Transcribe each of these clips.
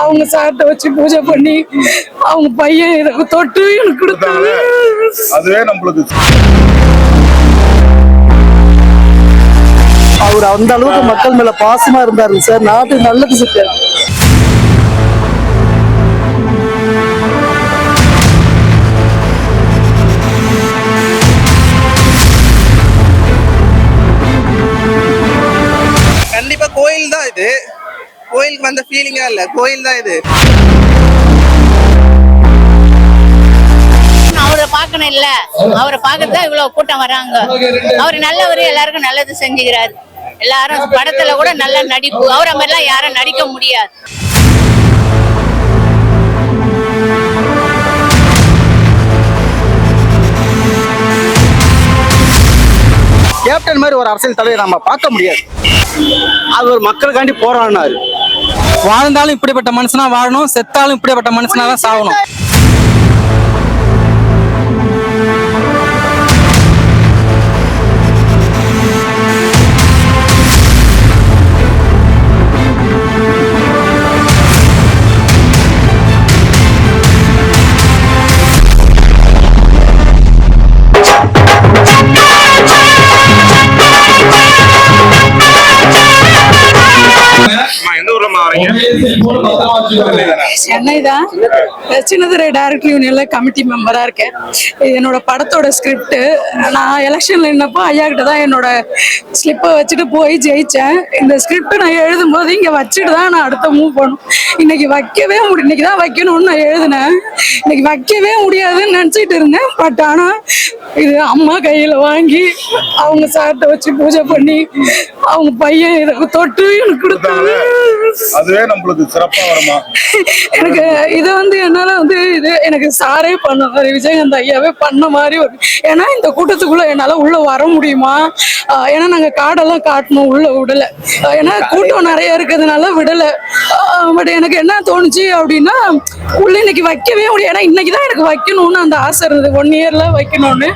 அவங்க சார்ட்ட வச்சு பூஜை பண்ணி அவங்க பையன் எனக்கு தொட்டு எனக்கு கொடுத்தாங்க. அதுவே நம்மளுக்கு அவர் அந்த அளவுக்கு மக்கள் மேல பாசமா இருந்தாரு சார். நாட்டு நல்லது சார். கோயிலுக்கு வந்த ஃபீலிங்கா இல்ல. கோயில் தான் இது. அவரை பார்க்கணும் இல்ல. அவரை பார்க்கறது தான் இவ்வளவு கூட்டம் வராங்க. அவர் நல்லவர் எல்லாருக்கும் நல்லது செஞ்சுக்கிறாரு. எல்லாரும் படத்துல கூட நல்ல நடிப்பு. அவரை மாதிரிலாம் யாரும் நடிக்க முடியாது. கேப்டன் மாதிரி ஒரு அரசியல் தலைவர் நம்ம பார்க்க முடியாது. அவர் மக்களுக்காண்டி போராடினாரு. வாழ்ந்தாலும் இப்படிப்பட்ட மனுஷனா வாழணும் செத்தாலும் இப்படிப்பட்ட மனுஷனா தான் சாகணும். Я சென்னை தான் சின்னதுரை டைரக்டர் யூனியன்ல கமிட்டி மெம்பரா இருக்கேன். இது என்னோட படத்தோட ஸ்கிரிப்ட் நான் எலெக்ஷன்ல நின்னப்போ ஐயா கிட்ட தான் என்னோட ஸ்லிப்பை வச்சுட்டு போய் ஜெயிச்சேன். இந்த ஸ்கிரிப்ட் நான் எழுதும்போது இங்க வச்சுட்டு தான் நான் அடுத்த மூவ் பண்ணும் இன்னைக்கு வைக்கவே முடி இன்னைக்கு தான் வைக்கணும்னு நான் எழுதினேன். இன்னைக்கு வைக்கவே முடியாதுன்னு நினைச்சிட்டு இருந்தேன். பட் ஆனா இது அம்மா கையில வாங்கி அவங்க சார்ட்ட வச்சு பூஜை பண்ணி அவங்க பையன் எனக்கு தொட்டு எனக்கு கொடுத்தாங்க. அதுவே நம்மளுக்கு சிறப்பா வருமா? எனக்கு இது வந்து என்னால வந்து இது எனக்கு சாரே பண்ண மாதிரி விஜயகாந்த் ஐயாவே பண்ண மாதிரி ஒரு ஏன்னா இந்த கூட்டத்துக்குள்ள என்னால உள்ள வர முடியுமா? ஏன்னா நாங்க காடெல்லாம் காட்டணும் உள்ள விடல. ஏன்னா கூட்டம் நிறைய இருக்கிறதுனால விடல. பட் எனக்கு என்ன தோணுச்சு அப்படின்னா உள்ள இன்னைக்கு வைக்கவே முடியும் ஏன்னா இன்னைக்கு தான் எனக்கு வைக்கணும்னு அந்த ஆசை இருந்தது. ஒன் இயர்ல வைக்கணும்னு.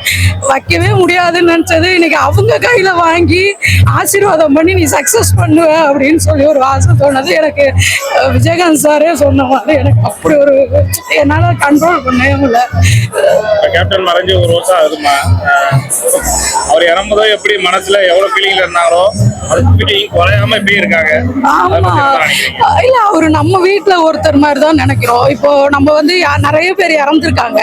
வைக்கவே முடியாதுன்னு நினைச்சது. இன்னைக்கு அவங்க கையில வாங்கி ஆசீர்வாதம் பண்ணி நீ சக்சஸ் பண்ணுவ அப்படின்னு சொல்லி ஒரு ஆசை தோணுது. எனக்கு விஜயகாந்த் சார் சொன்ன மாதிரி எனக்கு அப்படி ஒரு என்னால கண்ட்ரோல் பண்ணவே முடியல. கேப்டன் மறைஞ்சு ஒரு வருஷம் ஆகுதுமா அவர் இறந்ததோ எப்படி மனசுல எவ்வளவு ஃபீலிங்ல இருந்தாங்களோ குறையாம இப்படி இருக்காங்க? இல்ல அவரு நம்ம வீட்ல ஒருத்தர் மாதிரி தான் நினைக்கிறோம். இப்போ நம்ம வந்து நிறைய பேர் இறந்துருக்காங்க.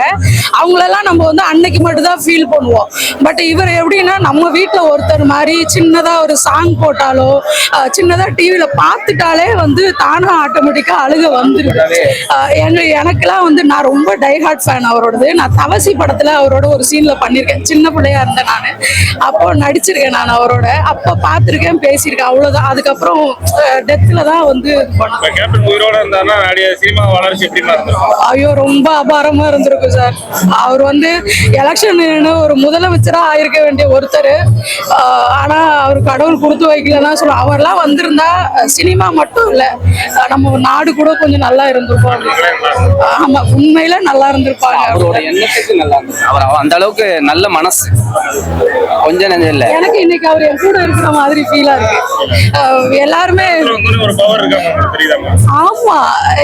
அவங்களெல்லாம் நம்ம வந்து அன்னைக்கு மட்டும் தான் ஃபீல் பண்ணுவோம். பட் இவர் எப்படின்னா நம்ம வீட்ல ஒருத்தர் மாதிரி சின்னதா ஒரு சாங் போட்டாலோ சின்னதா டிவில பார்த்துட்டாலே வந்து தானா ஆட்டோமேட்டிக்கா அழுக எனக்கு எனக்கெல்லாம் வந்து நான் ரொம்ப டைஹார்ட் ஃபேன் அவரோடது. நான் தவசி படத்துல அவரோட ஒரு சீன்ல பண்ணியிருக்கேன் சின்ன பிள்ளையா இருந்தேன் நான். அப்போ நடிச்சிருக்கேன் நான் அவரோட. அப்போ பார்த்துருக்கேன் பேசியிருக்கேன். அவ்வளவுதான். அதுக்கப்புறம் டெத்தில் தான் வந்து ஐயோ ரொம்ப அபாரமா இருந்திருக்கும் சார். அவர் வந்து எலெக்ஷன் ஒரு முதலமைச்சரா ஆயிருக்க வேண்டிய ஒருத்தர். ஆனா அவர் கடவுள் கொடுத்து வைக்கலன்னா சொல்ல அவர்லாம் வந்திருந்தா சினிமா மட்டும் இல்ல. நம்ம நாடு கூட கொஞ்சம் நல்லா இருந்திருக்கும். ஆமா உண்மையில நல்லா இருந்திருப்பாங்க. அவரோட எண்ணத்துக்கு நல்லா அவர் அவ- அந்த அளவுக்கு நல்ல மனசு. கொஞ்சம் நெஞ்சம் இல்ல. எனக்கு இன்னைக்கு அவர் என் கூட இருக்கிற மாதிரி ஃபீலா இருக்கு. ஆஹ் எல்லாருமே ஆமா.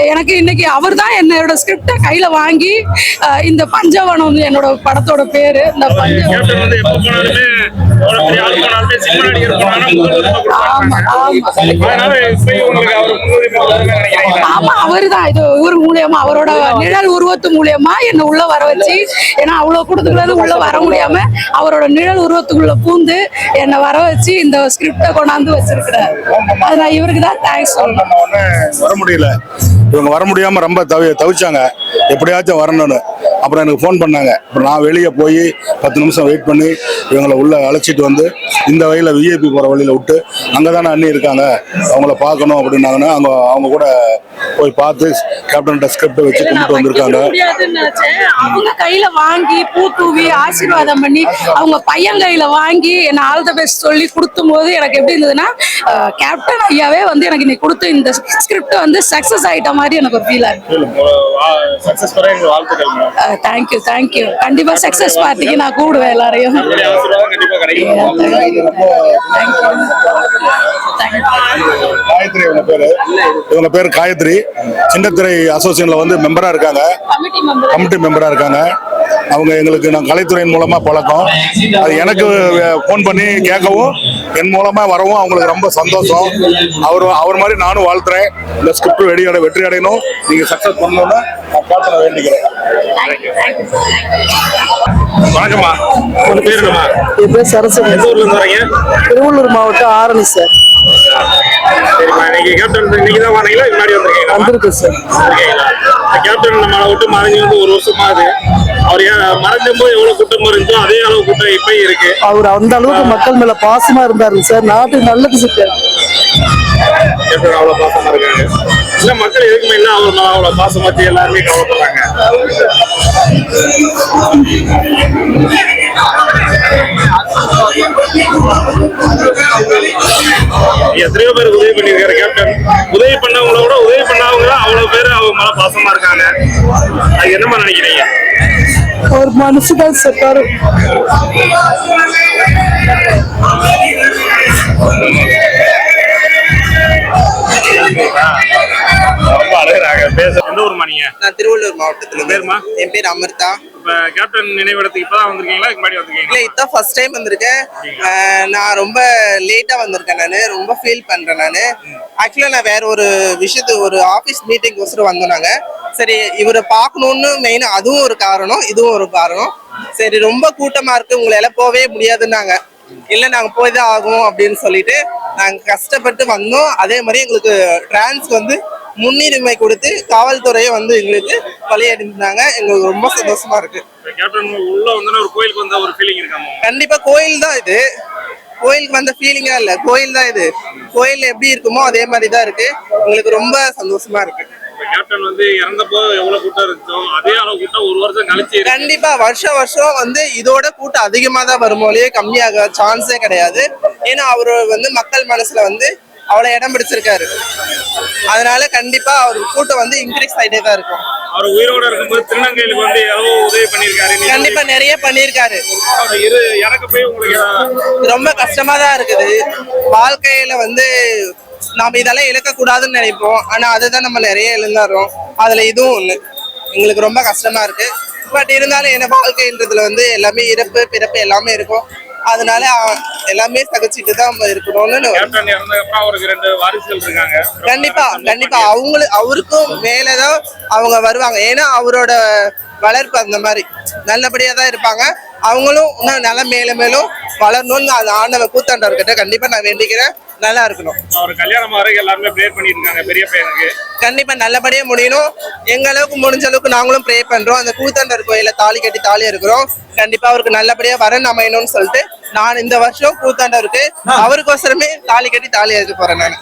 எனக்கு இன்னைக்கு அவர் தான் என்னோட ஸ்கிரிப்ட கையில வாங்கி அஹ், இந்த பஞ்சவனம் என்னோட படத்தோட பேரு. இந்த ஆமா அவர்தான். இது ஊர் மூலியமா அவரோட நிழல் உருவத்து மூலியமா என்ன உள்ள வர வச்சு ஏன்னா அவ்வளவு கூட்டத்துக்குள்ள உள்ள வர முடியாம அவரோட நிழல் உருவத்துக்குள்ள பூந்து என்னை வர வச்சு இந்த ஸ்கிரிப்ட கொண்டாந்து வச்சிருக்கிறார். அது நான் இவருக்கு தான் தேங்க்ஸ் சொல்லணும். வர முடியல. இவங்க வர முடியாம ரொம்ப தவி தவிச்சாங்க. எப்படியாச்சும் வரணும்னு. அப்புறம் எனக்கு ஃபோன் பண்ணாங்க. அப்புறம் நான் வெளியே போய் பத்து நிமிஷம் வெயிட் பண்ணி இவங்களை உள்ள அழைச்சிட்டு வந்து இந்த வழியில விஐபி போற வழியில விட்டு அங்கே தானே அண்ணி இருக்காங்க. அவங்கள பார்க்கணும் அப்படின்னாங்கன்னா அவங்க அவங்க கூட போய் பார்த்து கேப்டன் ஸ்கிரிப்ட் வச்சு கும்பிட்டு வந்திருக்காங்க. அவங்க கையில வாங்கி பூ தூவி ஆசீர்வாதம் பண்ணி அவங்க பையன் கையில வாங்கி என்ன ஆல் த பெஸ்ட் சொல்லி கொடுத்தும் போது எனக்கு எப்படி இருந்ததுன்னா கேப்டன் ஐயாவே வந்து எனக்கு இன்னைக்கு கொடுத்த இந்த ஸ்கிரிப்ட் வந்து சக்சஸ் ஆயிட்ட மாதிரி எனக்கு ஒரு ஃபீல் வாழ்த்துக்கள் தேங்க்யூ தேங்க்யூ கண்டிப்பா சக்சஸ் பார்ட்டிக்கு நான் கூடுவேன் எல்லாரையும். காயத்ரி இவங்க பேரு. இவங்க பேர் காயத்ரி. சின்னத்திரை அசோசியேஷன்ல வந்து மெம்பரா இருக்காங்க. கமிட்டி மெம்பரா இருக்காங்க. அவங்க எங்களுக்கு நான் கலைத்துறையின் மூலமா பழக்கம். அது எனக்கு ஃபோன் பண்ணி கேட்கவும் என் மூலமா வரவும் அவங்களுக்கு ரொம்ப சந்தோஷம். அவர் அவர் மாதிரி நானும் வாழ்த்துறேன். இந்த ஸ்கிரிப்ட் வெடி வெற்றி அடையணும். நீங்க சக்சஸ் பண்ணணும்னு நான் பிரார்த்தனை வேண்டிக்கிறேன். வணக்கம்மா. உங்க பேர் என்னம்மா? என் பேர் சரஸ்வதி. எந்த ஊர்ல இருந்து வரீங்க? திருவள்ளூர் மாவட்டம் ஆரணி சார் சரிம்மா இன்னைக்கு கேப்டன் இன்னைக்கு தான் வரீங்களா முன்னாடி வந்திருக்கீங்களா? வந்திருக்கு சார் கேப்டன் நம்மளை விட்டு மறைஞ்சு வந்து ஒரு வருஷமா ஆகுது அவர் ஏன் மறைஞ்சபோது எவ்வளவு கூட்டம் இருந்துச்சோ அதே அளவு கூட்டம் இப்பயும் இருக்கு. அவர் அந்த அளவுக்கு மக்கள் மேல பாசமா இருந்தாரு சார். நாட்டுக்கு நல்லது கேப்டன் அவ்வளவு பாசமா இருக்காங்க இல்ல மக்கள் எதுக்குமே என்ன அவர் மேல அவ்வளவு பாசம் வச்சு எல்லாருமே கவலைப்படுறாங்க. எத்தனையோ பேர் உதவி பண்ணியிருக்காரு கேப்டன் உதவி பண்ணவங்கள விட உதவி பண்ணவங்க அவ்வளவு பேர் அவங்க மேல பாசமா இருக்காங்க. அது என்னமா நினைக்கிறீங்க? அவர் மனசுதான் சார் நீங்க நான் திருவள்ளூர் மாவட்டத்துல. பேருமா? என் பேர் அமிர்தா. இப்ப கேப்டன் நினைவிடத்துக்கு இப்பதான் வந்திருக்கீங்களா? இதுக்கு முன்னாடி இல்ல வந்திருக்கீங்களா இதான் ஃபர்ஸ்ட் டைம் வந்திருக்கேன் நான் ரொம்ப லேட்டா வந்திருக்கேன் நானு. ரொம்ப ஃபீல் பண்றேன் நானு. ஆக்சுவலா நான் வேற ஒரு விஷயத்துக்கு ஒரு ஆபீஸ் மீட்டிங் ஒசரம் வந்தோம் நாங்க. சரி இவரை பார்க்கணும்னு மெயினா அதுவும் ஒரு காரணம் இதுவும் ஒரு காரணம். சரி ரொம்ப கூட்டமா இருக்கு. உங்களால போவே முடியாதுன்னாங்க. இல்ல நாங்க போய் தான் ஆகும் அப்படின்னு சொல்லிட்டு நாங்க கஷ்டப்பட்டு வந்தோம். அதே மாதிரி எங்களுக்கு டிரான்ஸ் வந்து முன்னுரிமை கொடுத்து காவல்துறையை வந்து எங்களுக்கு வழியடைந்தாங்க எங்களுக்கு ரொம்ப சந்தோஷமா இருக்கு. கண்டிப்பா கோயில் தான் இது. கோயிலுக்கு வந்த ஃபீலிங்கா இல்ல. கோயில் தான் இது. கோயில் எப்படி இருக்குமோ அதே மாதிரி தான் இருக்கு. உங்களுக்கு ரொம்ப சந்தோஷமா இருக்கு. கேப்டன் வந்து இறந்தப்போ எவ்வளவு கூட்டம் இருந்துச்சோ அதே அளவு கூட்டம் ஒரு வருஷம் கழிச்சு. கண்டிப்பா வருஷம் வருஷம் வந்து இதோட கூட்டம் அதிகமா தான் வருமோலயே கம்மியாக சான்ஸே கிடையாது. ஏன்னா அவரு வந்து மக்கள் மனசுல வந்து அவ்வளவு இடம் பிடிச்சிருக்காரு. அதனால கண்டிப்பா அவர் கூட்டம் வந்து இன்க்ரீஸ் ஆயிட்டே தான் இருக்கும். அவர் உயிரோட இருக்கும்போது திருநங்கைகளுக்கு வந்து எவ்வளவு உதவி பண்ணியிருக்காரு. கண்டிப்பா நிறைய பண்ணியிருக்காரு. இறக்க போய் உங்களுக்கு ரொம்ப கஷ்டமா தான் இருக்குது. வாழ்க்கையில வந்து நாம இதெல்லாம் இழக்க கூடாதுன்னு நினைப்போம். ஆனா அதுதான் நம்ம நிறைய இழந்துடுறோம் அதுல இதுவும் ஒண்ணு. எங்களுக்கு ரொம்ப கஷ்டமா இருக்கு. பட் இருந்தாலும் என்ன வாழ்க்கைன்றதுல வந்து எல்லாமே இறப்பு பிறப்பு எல்லாமே இருக்கும். அதனால எல்லாமே சகிச்சுட்டு தான் இருக்கணும்னு அவருக்கு ரெண்டு வாரிசுகள் இருக்காங்க. கண்டிப்பா கண்டிப்பா. அவங்களுக்கு அவருக்கும் மேலதான் அவங்க வருவாங்க. ஏன்னா அவரோட வளர்ப்பு அந்த மாதிரி நல்லபடியா தான் இருப்பாங்க. அவங்களும் இன்னும் நல்லா மேலும் மேலும் வளரணும்னு அந்த ஆண்டவ கூத்தாண்டவர்கிட்ட கண்டிப்பா நான் வேண்டிக்கிறேன். நல்லா இருக்கணும். அவர் கல்யாணம் வரைக்கும் எல்லாருமே ப்ரேயர் பண்ணிட்டு இருக்காங்க பெரிய பையனுக்கு. கண்டிப்பா நல்லபடியா முடியணும். எங்க அளவுக்கு முடிஞ்ச அளவுக்கு நாங்களும் ப்ரே பண்றோம். அந்த கூத்தாண்டர் கோயில தாலி கட்டி தாலி இருக்கிறோம் கண்டிப்பா அவருக்கு நல்லபடியா வரன் அமையணும்னு சொல்லிட்டு நான் இந்த வருஷம் கூத்தாண்டவருக்கு அவருக்கோசரமே தாலி கட்டி தாலி எடுக்க போறேன் நான்.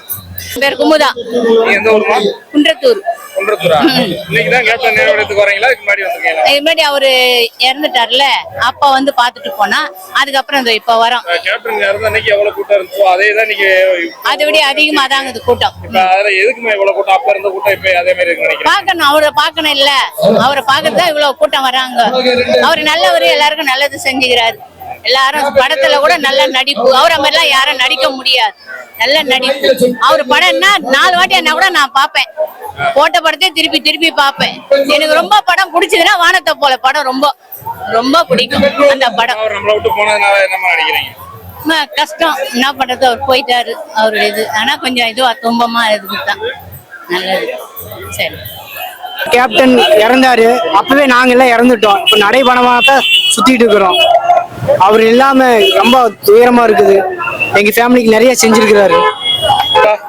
பேர் குமுதா. நீங்க எந்த ஊருமா? குன்றத்தூர். குன்றத்தூரா? இன்னைக்கு தான் கேப்டன் நினைவிடத்துக்கு வரீங்களா இதுக்கு முன்னாடி வந்திருக்கீங்களா? இது முன்னாடி அவரு இறந்துட்டார்ல. அப்பா வந்து பாத்துட்டு போனா அதுக்கப்புறம் இந்த இப்ப வரோம். இப்ப கேப்டன் இறந்த அன்னைக்கு எவ்வளவு கூட்டம் இருந்துச்சோ அதே தான் நீங்க அதை விட அதிகமா தாங்க இது கூட்டம். இப்ப அதுல எதுக்குமே இவ்வளவு கூட்டம்? அப்ப இருந்த கூட்டம் இப்ப அதே மாதிரி இருக்குன்னு நினைக்கிறேன். பார்க்கணும் அவரை பார்க்கணும் இல்ல. அவரை பார்க்கறது தான் இவ்வளவு கூட்டம் வராங்க. அவர் நல்லவர் எல்லாருக்கும் நல்லது செஞ்சுக்கிறாரு. எல்லாரும் படத்துல கூட நல்ல நடிப்பு. அவரை மாதிரிலாம் யாரும் நடிக்க முடியாது. நல்ல நடிப்பு. அவர் படம்னா நாலு வாட்டி என்ன கூட நான் பார்ப்பேன். போட்ட படத்தை திருப்பி திருப்பி பார்ப்பேன். எனக்கு ரொம்ப படம் பிடிச்சதுன்னா வானத்தை போல படம் ரொம்ப ரொம்ப பிடிக்கும் அந்த படம். கஷ்டம். என்ன பண்றது அவர் போயிட்டாரு அவருடைய இது. ஆனா கொஞ்சம் இதுவா துன்பமா இருக்குதான் நல்லது. சரி. கேப்டன் இறந்தாரு. அப்பவே நாங்க எல்லாம் இறந்துட்டோம். இப்ப நடைபணமா தான் சுத்திட்டு இருக்கிறோம். அவர் இல்லாம ரொம்ப துயரமா இருக்குது. எங்க ஃபேமிலிக்கு நிறைய செஞ்சிருக்கிறாரு.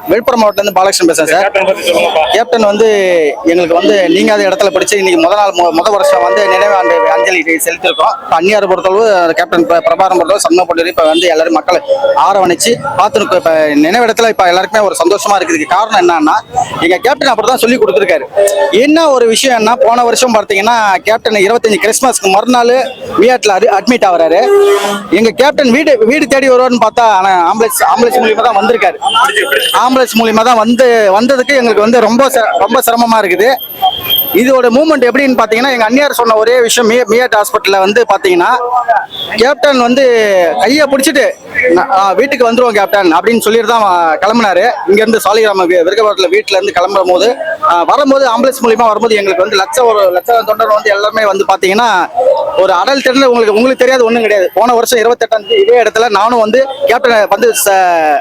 விழுப்புரம் மாவட்டத்துல இருந்து பாலகிருஷ்ணன் பேசுறேன் சார். கேப்டன் வந்து எங்களுக்கு வந்து நீங்காத இடத்துல படிச்சு இன்னைக்கு முத நாள் மு- முத வருஷம் வந்து நினைவு ஆண்டு அஞ்சலி செலுத்திருக்கோம் அந்நியார் பொறுத்தளவு கேப்டன் பிரபாரம் பொறுத்தளவு சண்முக பொருள் இப்ப வந்து எல்லாரும் மக்களை ஆரவணைச்சு பார்த்து இப்ப- இப்ப நினைவிடத்துல இப்ப எல்லாருக்குமே ஒரு சந்தோஷமா இருக்குதுக்கு காரணம் என்னன்னா எங்க கேப்டன் அப்படிதான் சொல்லி கொடுத்துருக்காரு. என்ன ஒரு விஷயம்னா போன வருஷம் பார்த்தீங்கன்னா கேப்டன் இருபத்தஞ்சு கிறிஸ்மஸ்க்கு மறுநாள் வியாட்ல அட்மிட் ஆகுறாரு. எங்க கேப்டன் வீடு வீடு தேடி வருவார்னு பார்த்தா ஆனா ஆம்புலன்ஸ் ஆம்புலன்ஸ் மூலியமா தான் வந்திருக்காரு. ஆம்புலன்ஸ் மூலியமாக தான் வந்து வந்ததுக்கு எங்களுக்கு வந்து ரொம்ப ரொம்ப சிரமமாக இருக்குது. இதோட மூமெண்ட் எப்படின்னு பார்த்தீங்கன்னா எங்கள் அந்நியார் சொன்ன ஒரே விஷயம் மிய மியட் ஹாஸ்பிட்டலில் வந்து பார்த்தீங்கன்னா கேப்டன் வந்து கையை பிடிச்சிட்டு "நான், வீட்டுக்கு வந்துருவோம் கேப்டன் அப்படின்னு சொல்லிட்டு தான் கிளம்புனாரு. இங்கேருந்து சாலிகிராம விருகபாட்டில் வீட்டிலேருந்து கிளம்பும் போது வரும்போது ஆம்புலன்ஸ் மூலியமா வரும்போது எங்களுக்கு வந்து லட்சம் ஒரு லட்சம் தொண்டர் வந்து எல்லாமே வந்து பார்த்தீங்கன்னா ஒரு அடல் திறன் உங்களுக்கு உங்களுக்கு தெரியாது ஒன்றும் கிடையாது. போன வருஷம் இருபத்தெட்டாம் தேதி இதே இடத்துல நானும் வந்து கேப்டனை வந்து ச-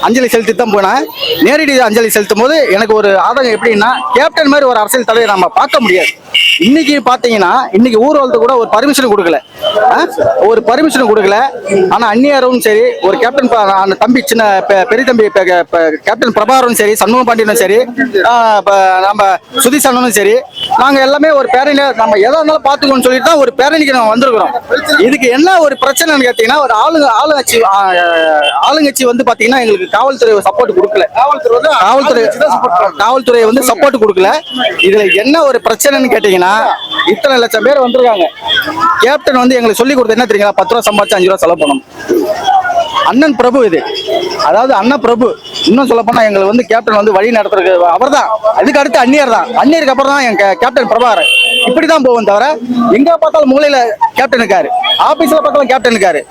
அஞ்சலி செலுத்தி தான் போனேன். நேரடி அஞ்சலி செலுத்தும் போது எனக்கு ஒரு ஆதங்கம் எப்படின்னா கேப்டன் மாதிரி ஒரு அரசியல் தலைவர் நம்ம பார்க்க முடியாது. இன்னைக்கு பார்த்தீங்கன்னா இன்னைக்கு ஊர்வலத்துக்கு கூட ஒரு பர்மிஷன் கொடுக்கல. ஆ? ஒரு பர்மிஷன் கொடுக்கல. ஆனால் அந்நியாரும் சரி ஒரு கேப்டன் அந்த தம்பி சின்ன பெ- பெரிய தம்பி கேப்டன் பிரபாகரும் சரி சண்முக பாண்டியனும் சரி நம்ம சுதீஷ் சரி நாங்கள் எல்லாமே ஒரு பேரணி நம்ம எதா இருந்தாலும் பாத்துக்கோன்னு சொல்லிட்டு தான் ஒரு பேரணிக்கு நம்ம வந்திருக்கிறோம். இதுக்கு என்ன ஒரு பிரச்சனைன்னு கேட்டீங்கன்னா ஒரு ஆளுங்க ஆளுங்கட்சி ஆளுங்கட்சி வந்து பாத்தீங்கன்னா எங்களுக்கு காவல்துறை சப்போர்ட் கொடுக்கல. காவல்துறை காவல்துறை வந்து சப்போர்ட் கொடுக்கல. இதுல என்ன ஒரு பிரச்சனைன்னு கேட்டீங்கன்னா இத்தனை லட்சம் பேர் வந்திருக்காங்க. கேப்டன் வந்து எங்களுக்கு சொல்லி கொடுத்தது என்ன தெரியுங்களா? பத்து ரூபா சம்பாதிச்சு அஞ்சு ரூபா செலவு பண்ணணும். அண்ணன் பிரபு இது. அதாவது அண்ணன் பிரபு. இன்னும் சொல்ல போனா எங்களுக்கு வந்து கேப்டன் வந்து வழி நடத்துறதுக்கு அவர்தான். அதுக்கு அடுத்து அந்நியர் தான். அந்நியருக்கு அப்புறம் தான் என் கே- கேப்டன் பிரபாகரன். இப்படிதான் போகும் தவிர எங்க பார்த்தாலும் மூலையில கேப்டன் இருக்காரு. ஆபீஸ்ல பார்த்தாலும் கேப்டன் இருக்காரு.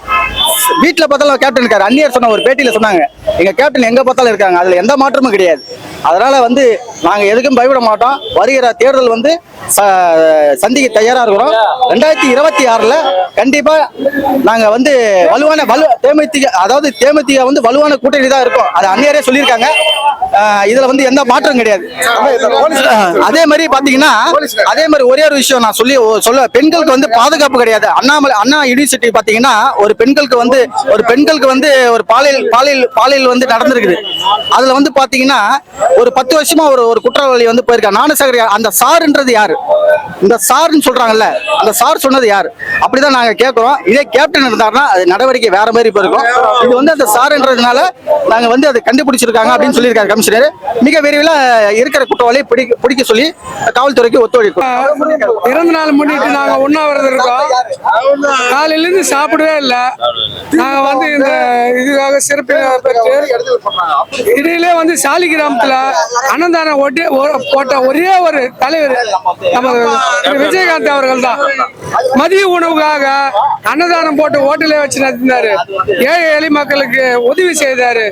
வீட்டில் பார்த்தாலும் கேப்டன் இருக்காரு. அந்நியர் சொன்ன ஒரு பேட்டியில் சொன்னாங்க. எங்க கேப்டன் எங்க பார்த்தாலும் இருக்காங்க. அதுல எந்த மாற்றமும் கிடையாது. அதனால வந்து நாங்க எதுக்கும் பயப்பட மாட்டோம். வருகிற தேர்தல் வந்து ச- சந்திக்க தயாரா இருக்கிறோம். ரெண்டாயிரத்தி இருபத்தி ஆறுல கண்டிப்பா நாங்க வந்து வலுவான வலு தேமுதிக அதாவது தேமுதிக வந்து வலுவான கூட்டணி தான் இருக்கும். அது அந்நியரே சொல்லியிருக்காங்க. ஆஹ் இதுல வந்து எந்த மாற்றம் கிடையாது. அதே மாதிரி பாத்தீங்கன்னா அதே மாதிரி ஒரே ஒரு விஷயம் நான் சொல்லி சொல்ல பெண்களுக்கு வந்து பாதுகாப்பு கிடையாது. அண்ணாமலை அண்ணா யூனிவர்சிட்டி பாத்தீங்கன்னா ஒரு பெண்களுக்கு வந்து ஒரு பெண்களுக்கு வந்து ஒரு பாலியல் பாலியல் பாலியல் வந்து நடந்திருக்குது. அதுல வந்து பாத்தீங்கன்னா ஒரு பத்து வருஷமா ஒரு ஒரு குற்றவாளி வந்து போயிருக்காங்க ஞானசாகர் யார்? அந்த சார்ன்றது யாரு? இந்த சார்னு சொல்றாங்கல்ல அந்த சார் சொன்னது யார்? அப்படிதான் நாங்க கேட்கிறோம் இதே கேப்டன் இருந்தாருன்னா அது நடவடிக்கை வேற மாதிரி போயிருக்கும். இது வந்து அந்த சார்ன்றதுனால நாங்க வந்து அதை கண்டுபிடிச்சிருக்காங்க அப்படின்னு சொல்லியிருக்காரு கமிஷனர். மிக விரைவில் இருக்கிற குற்றவாளியை பிடிக்க பிடிக்க சொல்லி காவல்துறைக்கு ஒத்துழைக்கும் பிறந்த நாள் முன்னிட்டு நாங்க உண்ணாவிரதம் இருக்கோம். காலையில இருந்து சாப்பிடவே இல்லை. நாங்க வந்து இந்த இதுக்காக சிறப்பு பெற்று இடையிலே வந்து சாலி கிராமத்துல அன்னதானம் ஒட்டி போட்ட ஒரே ஒரு தலைவர் நம்ம விஜயகாந்த் அவர்கள் தான். மதிய உணவுக்காக அன்னதானம் போட்டு ஹோட்டலே வச்சு நடத்தினாரு. ஏழை எளி மக்களுக்கு உதவி செய்தாரு.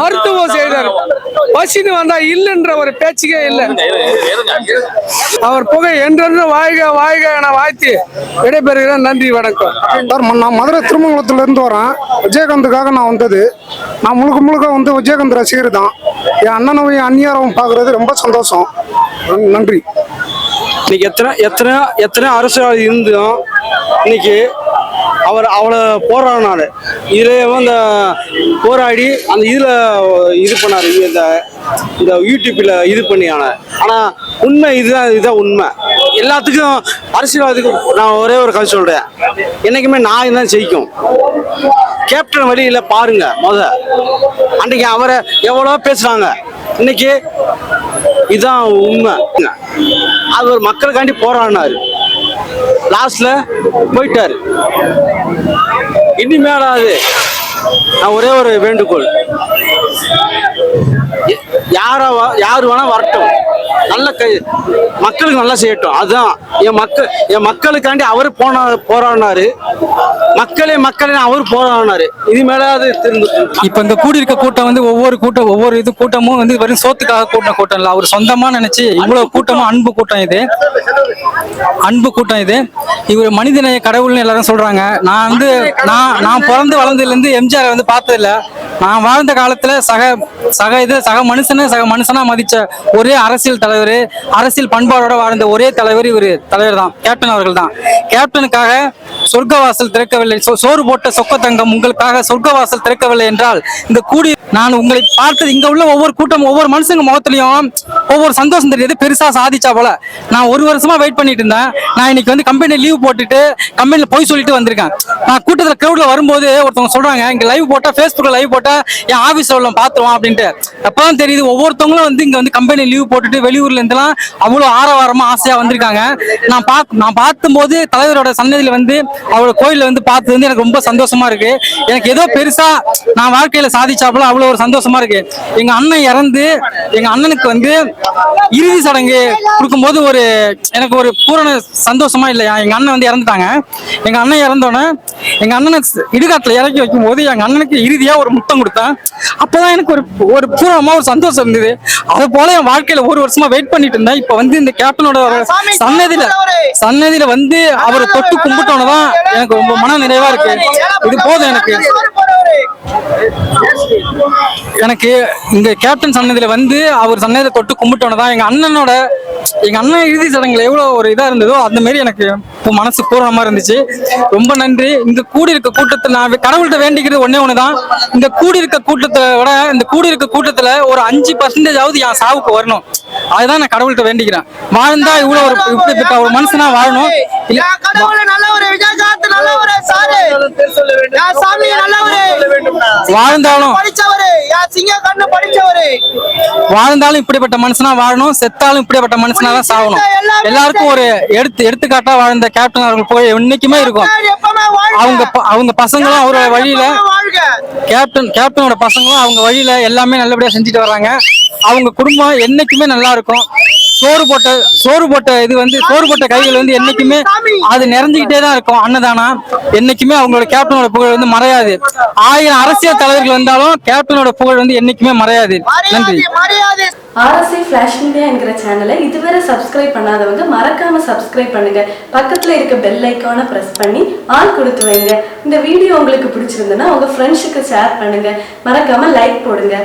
மருத்துவம் செய்தாரு. பசின்னு வந்தா இல்லைன்ற ஒரு பேச்சுக்கே இல்லை. அவர் புகை என்றென்று வாழ்க வாழ்க என வாழ்த்தி விடைபெறுகிறேன். நன்றி வணக்கம். சார் நான் மதுரை திருமங்கலத்துல இருந்து வரேன் விஜயகாந்துக்காக நான் வந்தது. நான் முழுக்க முழுக்க வந்து விஜயகாந்த் ரசிகர் தான். என் அண்ணனும் என் அந்நியாரவும் பார்க்கறது ரொம்ப சந்தோஷம். நன்றி. இன்னைக்கு எத்தனை எத்தனை எத்தனை அரசியல் இருந்தும் இன்னைக்கு அவர் அவளை போராடினாரு இதுலேயே அந்த போராடி அந்த இதில் இது பண்ணார். இந்த இந்த யூடியூப்பில் இது பண்ணியான. ஆனால் உண்மை இதுதான் இதுதான் உண்மை. எல்லாத்துக்கும் அரசியல்வாதிக்கும் நான் ஒரே ஒரு கதை சொல்றேன். என்னைக்குமே நான் தான் ஜெயிக்கும். கேப்டன் வழியில் பாருங்க முத. அன்னைக்கு அவரை எவ்வளோ பேசுறாங்க. இன்னைக்கு இதுதான் உண்மை. அவர் மக்களுக்காண்டி போராடினாரு. லாஸ்ட்ல போயிட்டாரு. இனிமேலாது நான் ஒரே ஒரு வேண்டுகோள். யார யார் வேணா வரட்டும். நல்ல கை மக்களுக்கு நல்லா செய்யட்டும். அதுதான் என் மக்கள் என் மக்களுக்காண்டி அவர் போன போராடினாரு. மக்களே மக்களே அவர் போராடினாரு. அது திருந்து இப்போ இந்த கூடியிருக்க கூட்டம் வந்து ஒவ்வொரு கூட்டம் ஒவ்வொரு இது கூட்டமும் வந்து வெறும் சோத்துக்காக கூட்டம் கூட்டம் இல்லை. அவர் சொந்தமாக நினைச்சு இவ்வளோ கூட்டமும் அன்பு கூட்டம் இது. அன்பு கூட்டம் இது. இவர் மனிதநேய கடவுள்னு எல்லாரும் சொல்றாங்க. நான் வந்து நான் நான் பிறந்து வளர்ந்ததுலேருந்து எம்ஜிஆர் வந்து பார்த்ததில்ல. நான் வாழ்ந்த காலத்தில் சக சக இது சக மனுஷனை சக மனுஷனா மதிச்ச ஒரே அரசியல் தலைவர் அரசியல் பண்பாடோட வாழ்ந்த ஒரே தலைவர் இவர் தலைவர் தான் கேப்டன் அவர்கள் தான் கேப்டனுக்காக சொர்க்கவாசல் திறக்கவில்லை. சோறு போட்ட சொக்கத்தங்கம் உங்களுக்காக சொர்க்கவாசல் திறக்கவில்லை என்றால் இந்த கூடி நான் உங்களை பார்த்தது இங்க உள்ள ஒவ்வொரு கூட்டம் ஒவ்வொரு மனுஷங்க முகத்திலையும் ஒவ்வொரு சந்தோஷம் தெரியுது. பெருசா சாதிச்சா போல. நான் ஒரு வருஷமா வெயிட் பண்ணிட்டு இருந்தேன். நான் இன்னைக்கு வந்து கம்பெனி லீவ் போட்டுட்டு கம்பெனில போய் சொல்லிட்டு வந்திருக்கேன். நான் கூட்டத்தில் கிரௌட்ல வரும்போது ஒருத்தவங்க சொல்றாங்க இங்க லைவ் போட்டா பேஸ்புக்ல லைவ் போட்டா என் ஆபீஸ்ல உள்ள பாத்துருவான் அப்படின்ட்டு. அப்பதான் தெரியுது ஒவ்வொருத்தவங்களும் வந்து இங்க வந்து கம்பெனி லீவ் போட்டுட்டு வெளியூர்ல இருந்தெல்லாம் அவ்வளவு ஆரவாரமா ஆசையா வந்திருக்காங்க. நான் பா நான் பார்த்தும்போது தலைவரோட சன்னதியில வந்து அவரோட கோயில்ல வந்து பார்த்தது வந்து எனக்கு ரொம்ப சந்தோஷமா இருக்கு. எனக்கு ஏதோ பெருசா நான் வாழ்க்கையில சாதிச்சாப்புல அவ்வளவு ஒரு சந்தோஷமா இருக்கு. எங்க அண்ணன் இறந்து எங்க அண்ணனுக்கு வந்து இறுதி சடங்கு கொடுக்கும்போது ஒரு எனக்கு ஒரு பூரண சந்தோஷமா இல்லையா எங்க அண்ணன் வந்து இறந்துட்டாங்க. எங்க அண்ணன் இறந்தோடனே எங்க அண்ணனை இடுகாட்டுல இறக்கி வைக்கும் போது எங்க அண்ணனுக்கு இறுதியா ஒரு முத்தம் கொடுத்தேன். அப்பதான் எனக்கு ஒரு ஒரு பூரணமா ஒரு சந்தோஷம் இருந்தது. அது போல என் வாழ்க்கையில ஒரு வருஷமா வெயிட் பண்ணிட்டு இருந்தேன். இப்ப வந்து இந்த கேப்டனோட சன்னதியில சன்னதியில வந்து அவரை தொட்டு கும்பிட்டோன்னு தான் எனக்கு ரொம்ப மன நிறைவா இருக்கு. இது போதும் எனக்கு. எனக்கு இங்க கேப்டன் சன்னதியில வந்து அவர் சன்னதியில தொட்டு கும்பிட்டோன்னதான் எங்க அண்ணனோட எங்க அண்ணன் இறுதி சடங்குல எவ்வளவு ஒரு இதா இருந்ததோ அந்த மாதிரி எனக்கு இப்போ மனசு பூரணமா இருந்துச்சு. ரொம்ப நன்றி. இந்த கூடி இருக்க கூட்டத்தை நான் கடவுள்கிட்ட வேண்டிக்கிறது ஒன்னே ஒண்ணுதான். இந்த கூடி இருக்க கூட்டத்தை விட இந்த கூடி இருக்க கூட்டத்துல ஒரு அஞ்சு பர்சன்டேஜ் ஆகுது என் சாவுக்கு வரணும். அதுதான் நான் கடவுள்கிட்ட வேண்டிக்கிறேன். வாழ்ந்தா இவ்வளவு ஒரு இப்படிப்பட்ட ஒரு மனுஷனா வாழணும். இல்ல வாழ்ந்தாலும் வாழ்ந்தாலும் இப்படிப்பட்ட மனுஷனா வாழணும் செத்தாலும் இப்படிப்பட்ட மனுஷனா தான் சாகணும். எல்லாருக்கும் ஒரு எடுத்து எடுத்துக்காட்டா வாழ்ந்த கேப்டன் அவர்கள் போய் என்னைக்குமே இருக்கும். அவங்க அவங்க பசங்களும் அவரோட வழியில கேப்டன் கேப்டனோட பசங்களும் அவங்க வழியில எல்லாமே நல்லபடியா செஞ்சுட்டு வர்றாங்க. அவங்க குடும்பம் என்னைக்குமே நல்லா இருக்கும். சோறு போட்ட சோறு போட்ட இது வந்து சோறு போட்ட கைகள் வந்து என்னைக்குமே அது நிறைஞ்சுக்கிட்டே தான் இருக்கும். அன்னதானம் என்னைக்குமே அவங்களோட கேப்டனோட புகழ் வந்து மறையாது. ஆயிரம் அரசியல் தலைவர்கள் வந்தாலும் கேப்டனோட புகழ் வந்து என்னைக்குமே மறையாது. நன்றி. ஆர்எஸ்ஐ ஃபிளாஷ் மீடியா என்கிற சேனலை இதுவரை சப்ஸ்கிரைப் பண்ணாதவங்க மறக்காம சப்ஸ்கிரைப் பண்ணுங்க. பக்கத்துல இருக்க பெல் ஐக்கானை பிரஸ் பண்ணி ஆள் கொடுத்து வைங்க. இந்த வீடியோ உங்களுக்கு பிடிச்சிருந்ததுன்னா உங்க ஃப்ரெண்ட்ஸுக்கு ஷேர் பண்ணுங்க. மறக்காம லைக் போடுங்க.